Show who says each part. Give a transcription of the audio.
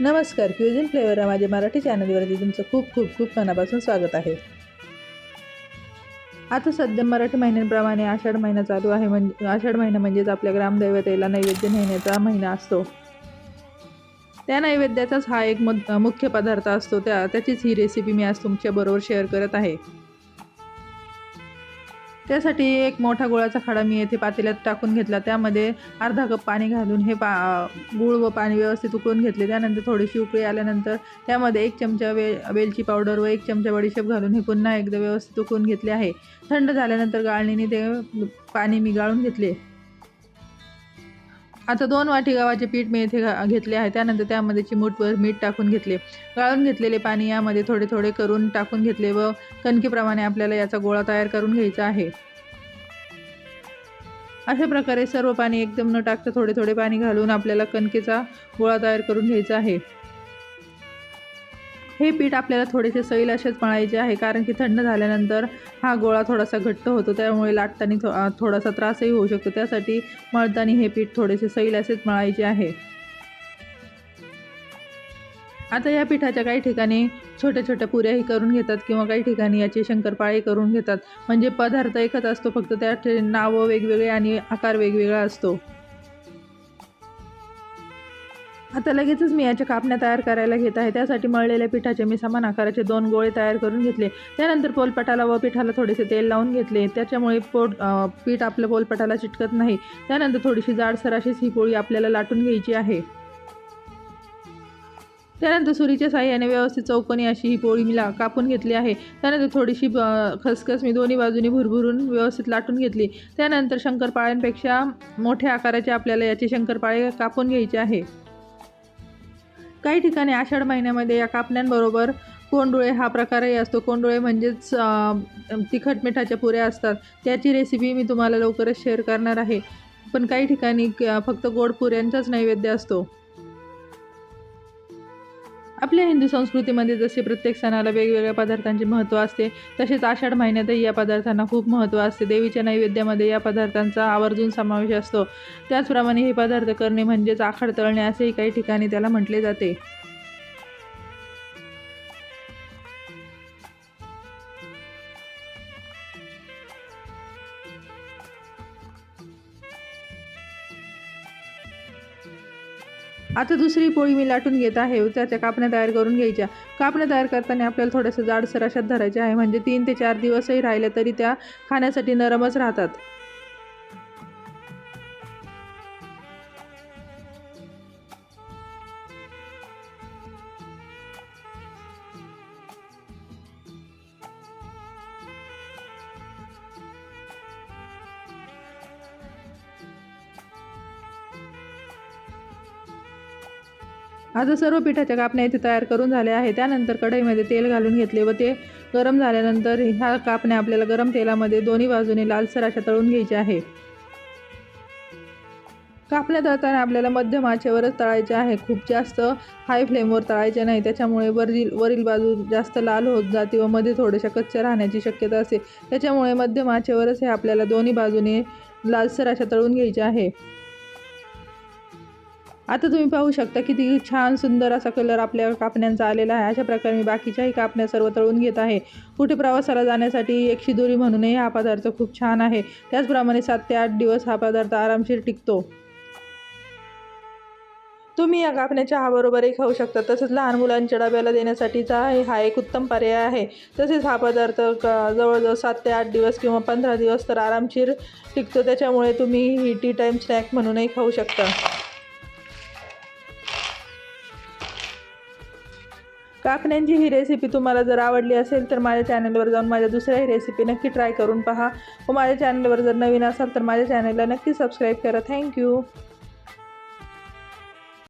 Speaker 1: नमस्कार cuisine flavour या माझ्या मराठी चॅनलवरती तुमचं खूप खूप खूप मनापासून स्वागत आहे. आता सध्या मराठी महिन्यांप्रमाणे आषाढ महिना चालू आहे म्हणजे आषाढ महिना म्हणजेच आपल्या ग्रामदैवतेला नैवेद्य नेण्याचा महिना असतो. त्या नैवेद्याचाच हा एक मुख्य पदार्थ असतो. त्या त्याचीच ही रेसिपी मी आज तुमच्याबरोबर शेअर करत आहे. त्यासाठी एक मोठा गुळाचा खडा मी येथे पातेल्यात टाकून घेतला. त्यामध्ये अर्धा कप पाणी घालून हे पा गुळ व पाणी व्यवस्थित उकळून घेतले. त्यानंतर थोडीशी उकळी आल्यानंतर त्यामध्ये एक चमचा वे वेलची पावडर व एक चमचा बडीशेप घालून हे पुन्हा एकदा व्यवस्थित उकळून घेतले आहे. थंड झाल्यानंतर गाळणीने ते पाणी मी गाळून घेतले. आता दोन वाटी गव्हाचे पीठ मी येथे घा घेतले आहे. त्यानंतर त्यामध्ये चिमूटवर मीठ टाकून घेतले. गाळून घेतलेले पाणी यामध्ये थोडे थोडे करून टाकून घेतले व कणकीप्रमाणे आपल्याला याचा गोळा तयार करून घ्यायचा आहे. अशा प्रकारे सर्व पाणी एकदम न टाकता थोडे थोडे पाणी घालून आपल्याला कणकेचा गोळा तयार करून घ्यायचा आहे. हे पीठ आपल्याला थोडेसे सैल असेच मळायचे आहे कारण की थंड झाल्यानंतर हा गोळा थोडासा घट्ट होतो त्यामुळे लाटताना थो थोडासा त्रासही होऊ शकतो. त्यासाठी मळताना हे पीठ थोडेसे सैल असेच मळायचे आहे. आता या पिठाच्या काही ठिकाणी छोट्या छोट्या पुऱ्याही करून घेतात किंवा काही ठिकाणी याचे शंकरपाळे करून घेतात. म्हणजे पदार्थ एकच असतो फक्त त्याचे नावं वेगवेगळे आणि आकार वेगवेगळा असतो. आता लगेचच मी याच्या कापण्या तयार करायला घेत आहे. त्यासाठी मळलेल्या पिठाचे मी समान आकाराचे दोन गोळे तयार करून घेतले. त्यानंतर पोलपटाला व पिठाला थोडेसे तेल लावून घेतले. त्याच्यामुळे पोट पीठ आपलं पोलपटाला चिटकत नाही. त्यानंतर थोडीशी जाडसर अशीच ही पोळी आपल्याला लाटून घ्यायची आहे. त्यानंतर सुरीच्या साह्याने व्यवस्थित चौकोनी अशी ही पोळी मी ला कापून घेतली आहे. त्यानंतर थोडीशी खसखस मी दोन्ही बाजूनी भुरभुरून व्यवस्थित लाटून घेतली. त्यानंतर शंकरपाळ्यांपेक्षा मोठ्या आकाराचे आपल्याला याचे शंकरपाळे कापून घ्यायचे आहे. काही ठिकाणी आषाढ महिन्यामध्ये या कापण्यांबरोबर कोंडुळे हा प्रकारही असतो. कोंडुळे म्हणजेच तिखट मिठाच्या पुऱ्या असतात. त्याची रेसिपी मी तुम्हाला लवकरच शेअर करणार आहे. पण काही ठिकाणी फक्त गोड पुऱ्यांचाच नैवेद्य असतो. आपल्या हिंदू संस्कृतीमध्ये जसे प्रत्येक सणाला वेगवेगळ्या पदार्थांचे महत्त्व असते तसेच आषाढ महिन्यातही या पदार्थांना खूप महत्त्व असते. देवीच्या नैवेद्यामध्ये या पदार्थांचा आवर्जून समावेश असतो. त्याचप्रमाणे हे पदार्थ करणे म्हणजेच आखाड तळणे असेही काही ठिकाणी त्याला म्हटले जाते. आता दुसरी पोळी मी लाटून घेत आहे. त्याच्या कापण्या तयार करून घ्यायच्या. कापण्या तयार करताना आपल्याला थोडंसं जाडसर अशात धरायचे आहे. म्हणजे तीन ते चार दिवसही राहिले तरी त्या खाण्यासाठी नरमच राहतात. आता सर्व पिठाच्या कापण्या इथे तयार करून झाल्या आहे त्यानंतर कढईमध्ये तेल घालून घेतले व ते गरम झाल्यानंतर ह्या कापण्या आपल्याला गरम तेलामध्ये दोन्ही बाजूने लालसर अशा तळून घ्यायच्या आहे कापण्या तळताना आपल्याला मध्यम आचेवरच तळायचे आहे. खूप जास्त हाय फ्लेमवर तळायचे नाही. त्याच्यामुळे वरील वरील बाजू जास्त लाल होत जाते व मध्ये थोड्याशा कच्च्या राहण्याची शक्यता असते. त्याच्यामुळे मध्यम आचेवरच हे आपल्याला दोन्ही बाजूने लालसर अशा तळून घ्यायचे आहे. आता तुम्ही पाहू शकता किती छान सुंदर असा कलर आपल्या कापण्यांचा आलेला आहे. अशा प्रकारे मी बाकीच्याही कापण्या सर्व तळून घेत आहे. कुठे प्रवासाला जाण्यासाठी एक शिदोरी म्हणूनही हा पदार्थ खूप छान आहे. त्याचप्रमाणे सात ते आठ दिवस हा पदार्थ आरामशीर टिकतो. तुम्ही या कापण्या चहाबरोबरही खाऊ शकता. तसंच लहान मुलांच्या डब्याला देण्यासाठीचा हा एक उत्तम पर्याय आहे. तसेच हा पदार्थ जवळजवळ सात ते आठ दिवस किंवा पंधरा दिवस तर आरामशीर टिकतो. त्याच्यामुळे तुम्ही ही टी टाईम स्नॅक म्हणूनही खाऊ शकता. काकण्यांची ही रेसिपी तुम्हाला जर आवडली असेल तर माझ्या चॅनलवर जाऊन माझ्या दुसऱ्याही रेसिपी नक्की ट्राय करून पहा. व माझ्या चॅनलवर जर नवीन असाल तर माझ्या चॅनलला नक्की सबस्क्राईब करा. थँक्यू